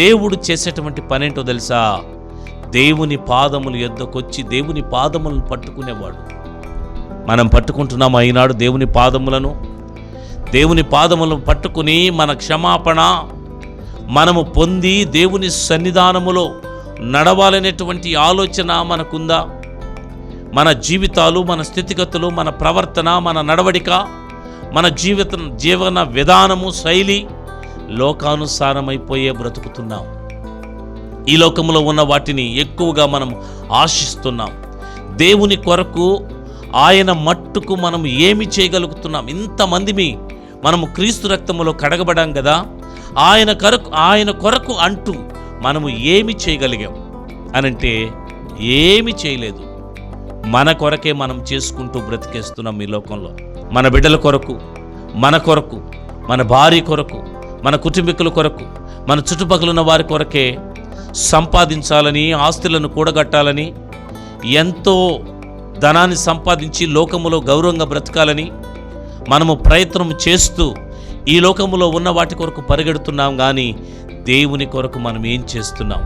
దేవుడు చేసేటువంటి పనేంటో తెలుసా? దేవుని పాదములు ఎద్దకొచ్చి దేవుని పాదములను పట్టుకునేవాడు. మనం పట్టుకుంటున్నాం ఈనాడు దేవుని పాదములను? దేవుని పాదములను పట్టుకుని మన క్షమాపణ మనము పొంది దేవుని సన్నిధానములో నడవాలనేటువంటి ఆలోచన మనకుందా? మన జీవితాలు మన స్థితిగతులు మన ప్రవర్తన మన నడవడిక మన జీవిత జీవన విధానము శైలి లోకానుసారమైపోయే బ్రతుకుతున్నాం. ఈ లోకంలో ఉన్న వాటిని ఎక్కువగా మనం ఆశిస్తున్నాం. దేవుని కొరకు ఆయన మట్టుకు మనం ఏమి చేయగలుగుతున్నాం? ఇంతమందిమి మనము క్రీస్తు రక్తములో కడగబడాం కదా ఆయన కొరకు ఆయన కొరకు అంటూ మనము ఏమి చేయగలిగాం? అనంటే ఏమి చేయలేదు. మన కొరకే మనం చేసుకుంటూ బ్రతికేస్తున్నాం ఈ లోకంలో. మన బిడ్డల కొరకు మన కొరకు మన భార్య కొరకు మన కుటుంబీకుల కొరకు మన చుట్టుపక్కల ఉన్న వారి కొరకే సంపాదించాలని ఆస్తులను కూడగట్టాలని ఎంతో ధనాన్ని సంపాదించి లోకములో గౌరవంగా బ్రతకాలని మనము ప్రయత్నం చేస్తూ ఈ లోకములో ఉన్న వాటి కొరకు పరిగెడుతున్నాం కానీ దేవుని కొరకు మనం ఏం చేస్తున్నాం?